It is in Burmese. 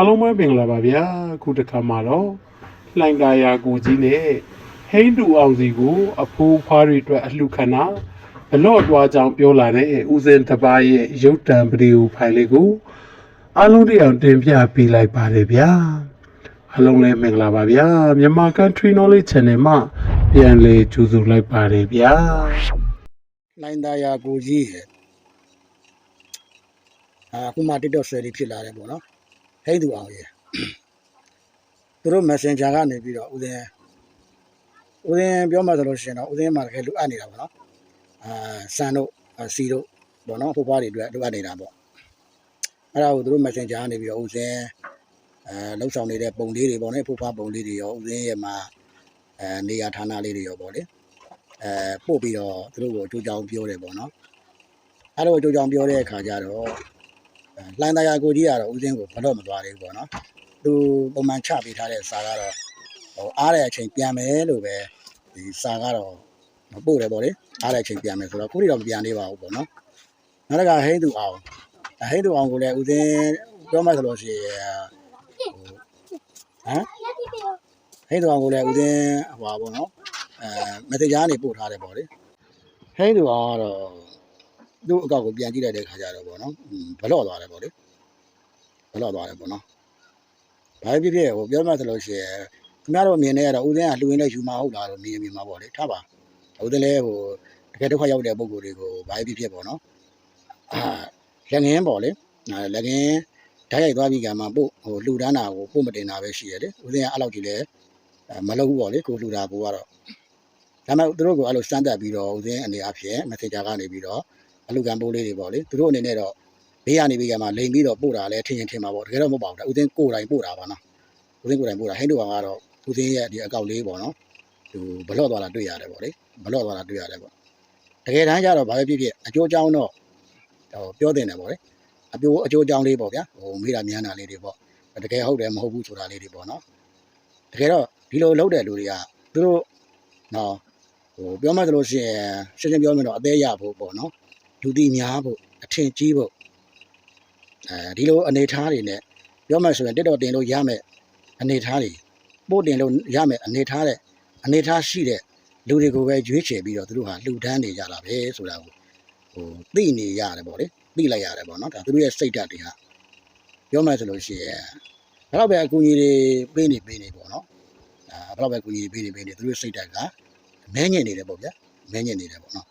အားလုံးပဲမင်္ဂလာပါဗျာအခုတစ်ခါမှာတော့လှိုင်သာယာကိုကြီးနဲ့ဟိန်းတူအောင်စီကို အဖိုးဖွားတွေအတွက်အလှခံတာဘလော့တွားကြောင်ပြောလာတဲ့ဦးစင်တစ်ပါးရဲ့ရုပ်တံဗီဒီယိုဖိုင်လေးကိုအားလုံးတရားတင်ပြပေးလိုက်ပါတယ်ဗျာအားလုံးလည်းမင်္ဂလာပါဗျာမြန်မာ Country Knowledge Channel မှာပြန်လည်ကြိုဆိုလိုက်ပါတယ်ဗျာလိုင်းသားယာကိုကြီးရဲ့အာအခုမှ TikTok ဆွဲလေးဖြစ်လာတယ်ပေါ့နော် ဟိတ်သူအောင်ရဲ့သူတို့ Messenger ကနေပြီးတော့ဦးစင်းဦးစင်းပြောမှဆိုလို့ရှိရင်တော့ဦးစင်းမှာတကယ်လိုအပ်နေတာပေါ့နော်အာဆန်တို့အာစီတို့ပေါ့နော်ဖိုးဖွားတွေအတွက်လိုအပ်နေတာပေါ့အဲ့ဒါကိုသူတို့ Messenger ကနေပြီးတော့ဦးစင်းအဲလှုပ်ဆောင်နေတဲ့ပုံလေးတွေပေါ့နော်ဖိုးဖွားပုံလေးတွေရောဦးစင်းရဲ့မှာအဲနေရာဌာနလေးတွေရောပေါ့လေအဲပို့ပြီးတော့သူတို့ကိုအကျိုးကြောင်ပြောတယ်ပေါ့နော်အဲလိုအကျိုးကြောင်ပြောတဲ့အခါကျတော့အဲ လှိုင်းတရားကိုကြီးကတော့ဦးစင်းကိုဘလို့မသွားသေးဘူးပေါ့နော်သူပုံမှန်ချပေးထားတဲ့စာကတော့ဟိုအားတဲ့အချိန်ပြန်မယ်လို့ပဲဒီစာကတော့မပို့တယ်ပေါ့လေအားတဲ့အချိန်ပြန်မယ်ဆိုတော့ခုထိတော့မပြန်သေးပါဘူးပေါ့နော်နောက်တစ်ခါဟိန်းသူအောင်အဲဟိန်းသူအောင်ကိုလည်းဦးစင်းပြောမှဆိုလို့ရှိရင်ဟိုဟမ်ဟိန်းသူအောင်ကိုလည်းဦးစင်းဟိုပါပေါ့နော်အဲ messenger ကနေပို့ထားတယ်ပေါ့လေဟိန်းသူအောင်ကတော့ သူ့အကောက်ကိုပြန်ကြည့်လိုက်တဲ့ခါကျတော့ပေါ့နော်ဘလော့သွားတယ်ပေါ့လေဘလော့သွားတယ်ပေါ့နော်ဘာဖြစ်ဖြစ်ဟိုပြောမှဆိုလို့ရှိရင်ခင်ဗျားတို့အမြင်နဲ့ကတော့ဦးစင်းကလှူရင်းနဲ့ယူမဟုတ်လားတော့မြင်မြင်မှာပေါ့လေထားပါဦးစင်းလည်းဟိုတကယ်ဒုက္ခရောက်တဲ့ပုံကိုယ်တွေကိုဘာဖြစ်ဖြစ်ပေါ့နော်အာလက်ငင်းပေါ့လေအဲလက်ငင်းဓာတ်ရိုက်သွားပြီးကမှပို့ဟိုလှူဒန်းတာကိုပို့မတင်တာပဲရှိရတယ်ဦးစင်းကအဲ့လောက်ကြီးလဲအဲမလုပ်ဘူးပေါ့လေကိုလှူတာကိုကတော့ဒါပေမဲ့သူတို့ကအဲ့လိုစမ်းတက်ပြီးတော့ဦးစင်းအနေအချင်း messenger ကနေပြီးတော့ အလူကံပိုးလေးတွေပေါ့လေသူတို့အနေနဲ့တော့ဘေးကနေပြီးကမှလိန်ပြီးတော့ပို့တာလဲထင်ရင်ထင်မှာပေါ့တကယ်တော့မဟုတ်ပါဘူးဒါဦးစင်းကိုယ်တိုင်ပို့တာပါနော်ဦးစင်းကိုယ်တိုင်ပို့တာဟိန်းတို့ကောင်ကတော့ဦးစင်းရဲ့ဒီအကောက်လေးပေါ့နော်သူဘလော့သွားတာတွေ့ရတယ်ပေါ့လေဘလော့သွားတာတွေ့ရတယ်ပေါ့တကယ်တမ်းကျတော့ဘာပဲဖြစ်ဖြစ်အကျိုးအကြောင်းတော့ဟိုပြောတင်တယ်ပေါ့လေအပြိုးအကျိုးအကြောင်းလေးပေါ့ဗျာဟိုမိတာမြန်တာလေးတွေပေါ့တကယ်ဟုတ်တယ်မဟုတ်ဘူးဆိုတာလေးတွေပေါ့နော်တကယ်တော့ဒီလိုလုပ်တဲ့လူတွေကသူတို့နော်ဟိုပြောမှဆိုလို့ရှိရင်ရှင်းရှင်းပြောမယ်တော့အသေးရဖို့ပေါ့နော် လူတီများဖို့အထင်ကြီးဖို့အဲဒီလိုအနေထားတွေနဲ့ပြောမှဆိုရင်တက်တော်တင်လို့ရမယ်အနေထားတွေပို့တင်လို့ရမယ်အနေထားတဲ့အနေထားရှိတဲ့လူတွေကိုပဲရွေးချယ်ပြီးတော့သူတို့ဟာလှူဒန်းနေကြတာပဲဆိုတာကိုဟိုသိနေရတယ်ပေါ့လေသိလိုက်ရတယ်ပေါ့နော်ဒါသူတို့ရဲ့စိတ်ဓာတ်တွေဟာပြောမှဆိုလို့ရှိရင်ဘယ်တော့ပဲအကူအညီတွေပေးနေပေးနေပေါ့နော်အဲဘယ်တော့ပဲအကူအညီတွေပေးနေပေးနေသူတို့ရဲ့စိတ်ဓာတ်ကမဲညင်နေတယ်ပေါ့ဗျာမဲညင်နေတယ်ပေါ့နော်